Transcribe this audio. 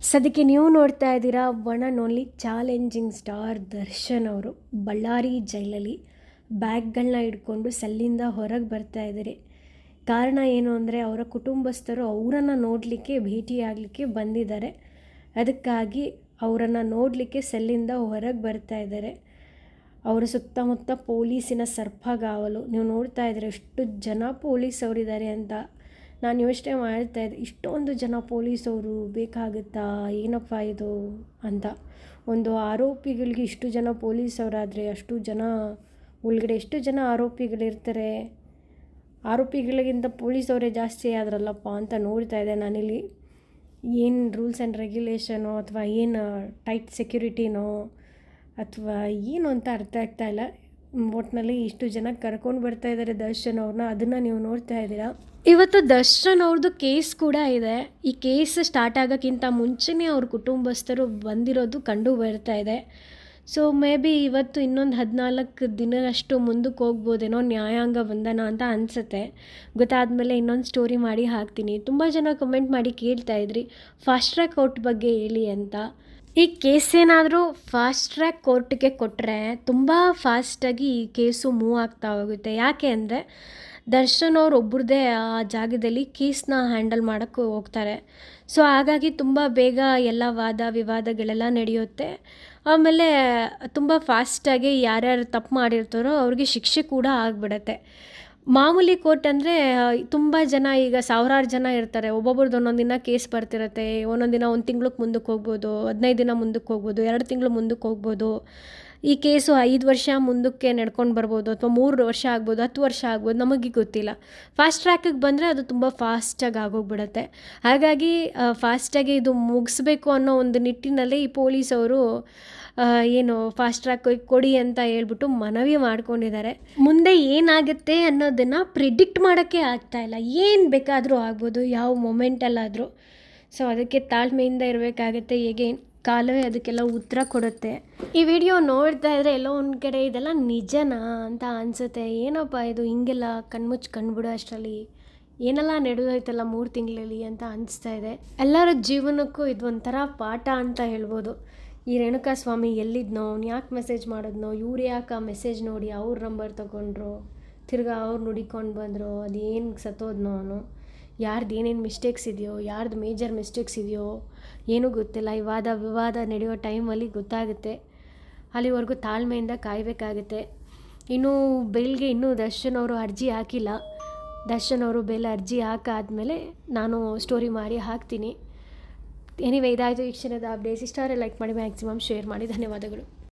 ಸದ್ಯಕ್ಕೆ ನೀವು ನೋಡ್ತಾ ಇದ್ದೀರಾ one and only challenging star Darshan ಅವರು. ಬಳ್ಳಾರಿ ಜೈಲಲ್ಲಿ ಬ್ಯಾಗ್ಗಳನ್ನ ಹಿಡ್ಕೊಂಡು ಸೆಲ್ಲಿಂದ ಹೊರಗೆ ಬರ್ತಾ ಇದ್ದಾರೆ. ಕಾರಣ ಏನು ಅಂದರೆ ಅವರ ಕುಟುಂಬಸ್ಥರು ಅವರನ್ನು ನೋಡಲಿಕ್ಕೆ ಭೇಟಿಯಾಗಲಿಕ್ಕೆ ಬಂದಿದ್ದಾರೆ. ಅದಕ್ಕಾಗಿ ಅವರನ್ನು ನೋಡಲಿಕ್ಕೆ ಸೆಲ್ಲಿಂದ ಹೊರಗೆ ಬರ್ತಾ ಇದ್ದಾರೆ. ಅವರ ಸುತ್ತಮುತ್ತ ಪೊಲೀಸಿನ ಸರ್ಪಗಾವಲು. ನೀವು ನೋಡ್ತಾ ಇದ್ದೀರ ಎಷ್ಟು ಜನ ಪೊಲೀಸ್ ಅವರಿದ್ದಾರೆ ಅಂತ. ನಾನು ಯೋಚನೆ ಮಾಡ್ತಾ ಇದ್ದೆ, ಇಷ್ಟೊಂದು ಜನ ಪೊಲೀಸವರು ಬೇಕಾಗುತ್ತಾ ಏನಪ್ಪ ಇದು ಅಂತ. ಒಂದು ಆರೋಪಿಗಳಿಗೆ ಇಷ್ಟು ಜನ ಪೊಲೀಸವರಾದರೆ ಅಷ್ಟು ಜನ ಒಳಗಡೆ ಎಷ್ಟು ಜನ ಆರೋಪಿಗಳಿರ್ತಾರೆ? ಆರೋಪಿಗಳಿಗಿಂತ ಪೊಲೀಸವರೇ ಜಾಸ್ತಿ ಆದ್ರಲ್ಲಪ್ಪ ಅಂತ ನೋಡ್ತಾ ಇದ್ದೆ ನಾನಿಲ್ಲಿ. ಏನು ರೂಲ್ಸ್ ಆ್ಯಂಡ್ ರೆಗ್ಯುಲೇಷನೋ ಅಥವಾ ಏನು ಟೈಟ್ ಸೆಕ್ಯೂರಿಟಿನೋ ಅಥವಾ ಏನು ಅಂತ ಅರ್ಥ ಆಗ್ತಾ ಇಲ್ಲ ಒಟ್ಟಿನಲ್ಲಿ ಇಷ್ಟು ಜನ ಕರ್ಕೊಂಡು ಬರ್ತಾ ಇದ್ದಾರೆ ದರ್ಶನ್ ಅವ್ರನ್ನ, ಅದನ್ನು ನೀವು ನೋಡ್ತಾ ಇದ್ದೀರಾ? ಇವತ್ತು ದರ್ಶನ್ ಅವ್ರದ್ದು ಕೇಸ್ ಕೂಡ ಇದೆ. ಈ ಕೇಸ್ ಸ್ಟಾರ್ಟ್ ಆಗೋಕ್ಕಿಂತ ಮುಂಚೆನೇ ಅವ್ರ ಕುಟುಂಬಸ್ಥರು ಬಂದಿರೋದು ಕಂಡು ಬರ್ತಾ ಇದೆ. ಸೊ ಮೇ ಬಿ ಇವತ್ತು ಇನ್ನೊಂದು ಹದಿನಾಲ್ಕು ದಿನದಷ್ಟು ಮುಂದಕ್ಕೆ ಹೋಗ್ಬೋದೇನೋ ನ್ಯಾಯಾಂಗ ಬಂಧನ ಅಂತ ಅನಿಸುತ್ತೆ. ಗೊತ್ತಾದಮೇಲೆ ಇನ್ನೊಂದು ಸ್ಟೋರಿ ಮಾಡಿ ಹಾಕ್ತೀನಿ. ತುಂಬ ಜನ ಕಮೆಂಟ್ ಮಾಡಿ ಕೇಳ್ತಾ ಇದ್ರಿ. ಫಾಸ್ಟ್ ಟ್ರ್ಯಾಕ್ ಔಟ್ ಬಗ್ಗೆ ಹೇಳಿ ಅಂತ. ಈ ಕೇಸ್ ಏನಾದರೂ ಫಾಸ್ಟ್ ಟ್ರ್ಯಾಕ್ ಕೋರ್ಟ್ಗೆ ಕೊಟ್ಟರೆ ತುಂಬ ಫಾಸ್ಟಾಗಿ ಈ ಕೇಸು ಮೂವ್ ಆಗ್ತಾ ಹೋಗುತ್ತೆ. ಯಾಕೆ ಅಂದರೆ ದರ್ಶನ್ ಅವ್ರು ಒಬ್ಬರದೇ ಆ ಜಾಗದಲ್ಲಿ ಕೇಸ್ನ ಹ್ಯಾಂಡಲ್ ಮಾಡೋಕ್ಕೆ ಹೋಗ್ತಾರೆ. ಸೊ ಹಾಗಾಗಿ ತುಂಬ ಬೇಗ ಎಲ್ಲ ವಾದ ವಿವಾದಗಳೆಲ್ಲ ನಡೆಯುತ್ತೆ. ಆಮೇಲೆ ತುಂಬ ಫಾಸ್ಟಾಗಿ ಯಾರ್ಯಾರು ತಪ್ಪು ಮಾಡಿರ್ತಾರೋ ಅವ್ರಿಗೆ ಶಿಕ್ಷೆ ಕೂಡ ಆಗಿಬಿಡತ್ತೆ. ಮಾಮೂಲಿ ಕೋರ್ಟ್ ಅಂದರೆ ತುಂಬ ಜನ ಈಗ ಸಾವಿರಾರು ಜನ ಇರ್ತಾರೆ. ಒಬ್ಬೊಬ್ರದ್ದು ಒಂದೊಂದು ದಿನ ಕೇಸ್ ಬರ್ತಿರತ್ತೆ. ಒಂದೊಂದು ದಿನ ಒಂದು ತಿಂಗ್ಳಿಗೆ ಮುಂದಕ್ಕೆ ಹೋಗ್ಬೋದು, ಹದಿನೈದು ದಿನ ಮುಂದಕ್ಕೆ ಹೋಗ್ಬೋದು, ಎರಡು ತಿಂಗಳು ಮುಂದಕ್ಕೆ ಹೋಗ್ಬೋದು. ಈ ಕೇಸು ಐದು ವರ್ಷ ಮುಂದಕ್ಕೆ ನಡ್ಕೊಂಡು ಬರ್ಬೋದು ಅಥವಾ ಮೂರು ವರ್ಷ ಆಗ್ಬೋದು, ಹತ್ತು ವರ್ಷ ಆಗ್ಬೋದು, ನಮಗೆ ಗೊತ್ತಿಲ್ಲ. ಫಾಸ್ಟ್ ಟ್ರ್ಯಾಕಿಗೆ ಬಂದರೆ ಅದು ತುಂಬ ಫಾಸ್ಟಾಗಿ ಆಗೋಗ್ಬಿಡತ್ತೆ. ಹಾಗಾಗಿ ಫಾಸ್ಟಾಗಿ ಇದು ಮುಗಿಸ್ಬೇಕು ಅನ್ನೋ ಒಂದು ನಿಟ್ಟಿನಲ್ಲಿ ಈ ಪೊಲೀಸ್ ಅವರು ಏನು ಫಾಸ್ಟ್ ಟ್ರ್ಯಾಕ್ ಕೊಡಿ ಅಂತ ಹೇಳ್ಬಿಟ್ಟು ಮನವಿ ಮಾಡ್ಕೊಂಡಿದ್ದಾರೆ. ಮುಂದೆ ಏನಾಗುತ್ತೆ ಅನ್ನೋದನ್ನು ಪ್ರಿಡಿಕ್ಟ್ ಮಾಡೋಕ್ಕೆ ಆಗ್ತಾ ಇಲ್ಲ. ಏನು ಬೇಕಾದರೂ ಆಗ್ಬೋದು, ಯಾವ ಮೊಮೆಂಟಲ್ಲಾದರೂ ಸೊ ಅದಕ್ಕೆ ತಾಳ್ಮೆಯಿಂದ ಇರಬೇಕಾಗತ್ತೆ. ಹೇಗೆ ಕಾಲವೇ ಅದಕ್ಕೆಲ್ಲ ಉತ್ತರ ಕೊಡುತ್ತೆ. ಈ ವಿಡಿಯೋ ನೋಡ್ತಾ ಇದ್ರೆ ಎಲ್ಲೋ ಒಂದು ಕಡೆ ಇದೆಲ್ಲ ನಿಜನಾ ಅಂತ ಅನಿಸುತ್ತೆ. ಏನಪ್ಪ ಇದು? ಹಿಂಗೆಲ್ಲ ಕಣ್ಮುಚ್ಚಿ ಕಂಡುಬಿಡೋ ಅಷ್ಟರಲ್ಲಿ. ಏನೆಲ್ಲ ನಡೆದೋಯ್ತಲ್ಲ ಮೂರು ತಿಂಗಳಲ್ಲಿ ಅಂತ ಅನಿಸ್ತಾ ಇದೆ. ಎಲ್ಲರ ಜೀವನಕ್ಕೂ ಇದು ಒಂಥರ ಪಾಠ ಅಂತ ಹೇಳ್ಬೋದು. ಈ ರೇಣುಕಾ ಸ್ವಾಮಿ ಎಲ್ಲಿದ್ನೋ, ಅವ್ನು ಯಾಕೆ ಮೆಸೇಜ್ ಮಾಡಿದ್ನೋ, ಇವ್ರು ಯಾಕೆ ಆ ಮೆಸೇಜ್ ನೋಡಿ ಅವ್ರ ನಂಬರ್ ತೊಗೊಂಡ್ರು, ತಿರ್ಗಾ ಅವ್ರು ನುಡಿಕೊಂಡು ಬಂದರು, ಅದೇನು ಸತ್ತೋದ್ನೋ ಅವನು. ಯಾರ್ದು ಏನೇನು ಮಿಸ್ಟೇಕ್ಸ್ ಇದೆಯೋ, ಯಾರ್ದು ಮೇಜರ್ ಮಿಸ್ಟೇಕ್ಸ್ ಇದೆಯೋ, ಏನೂ ಗೊತ್ತಿಲ್ಲ. ಈ ವಾದ ವಿವಾದ ನಡೆಯೋ ಟೈಮಲ್ಲಿ ಗೊತ್ತಾಗುತ್ತೆ. ಅಲ್ಲಿವರೆಗೂ ತಾಳ್ಮೆಯಿಂದ ಕಾಯಬೇಕಾಗುತ್ತೆ. ಇನ್ನೂ ಬೇಲ್ಗೆ ಇನ್ನೂ ದರ್ಶನ್ ಅವರು ಅರ್ಜಿ ಹಾಕಿಲ್ಲ. ದರ್ಶನ್ ಅವರು ಬೇಲ್ ಅರ್ಜಿ ಹಾಕಾದ್ಮೇಲೆ ನಾನು ಸ್ಟೋರಿ ಮಾಡಿ ಹಾಕ್ತೀನಿ. ಎನಿವೆ ಇದಾಯಿತು ಈ ಕ್ಷಣದ ಅಪ್ಡೇಟ್ಸ್ ಇಷ್ಟ ಲೈಕ್ ಮಾಡಿ ಮ್ಯಾಕ್ಸಿಮಮ್ ಶೇರ್ ಮಾಡಿ. ಧನ್ಯವಾದಗಳು.